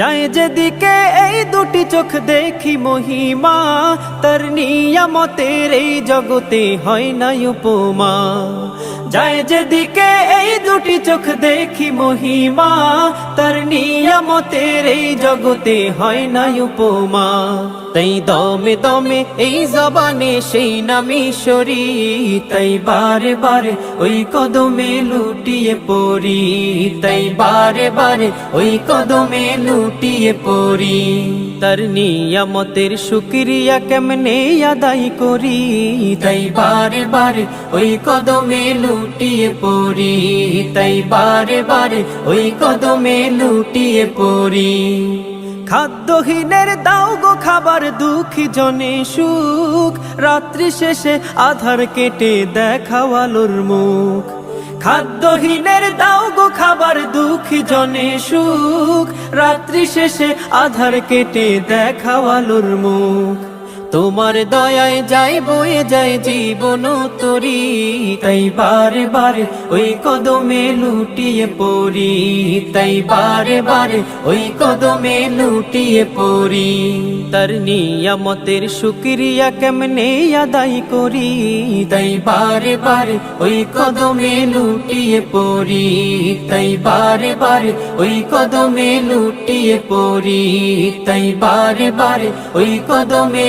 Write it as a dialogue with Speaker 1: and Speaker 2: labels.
Speaker 1: যায় যেদিকে এই দুটি চোখ দেখি মহিমা তার নিয়ামতের এই জগতে হয় না উপমা যায় যেদিকে এই দুটি চোখ দেখি মহিমা, তার নিয়ামতের এই জগতে হয় না উপমা। তাই দমে দমে এই জবানে সেই নামি সরি, তাই বারে বারে ওই কদমে লুটিয়ে পড়ি, তাই বারে বারে ওই কদমে লুটিয়ে পড়ি। তার নিয়ামতের শুক্রিয়া কেমনে আদায় করি, তাই বারে বারে ওই কদমে লুটিয়ে পড়ি, তাই বারে বারে ওই কদমে লুটিয়ে পড়ি। খাদ্যহীনের দাও গো খাবার, দুঃখী জনে সুখ। রাত্রি শেষে আধার কেটে দেখাও আলোর মুখ। খাদ্যহীনের দাও গো খাবার, দুঃখী জনে সুখ। রাত্রি শেষে আধার কেটে দেখাও আলোর মুখ। তোমার দয়ায় যাই বয়ে যায় জীবন তরি, তাই বারে বারে ওই কদমে লুটিয়ে পড়ি, তাই বারে বারে ওই কদমে লুটিয়ে পড়ি। তার নিয়ামতের শুক্রিয়া কেমনে আদায় করি, তাই বারে বারে ওই কদমে লুটিয়ে পড়ি, তাই বারে বারে ওই কদমে লুটিয়ে পড়ি, তাই বারে বারে ওই কদমে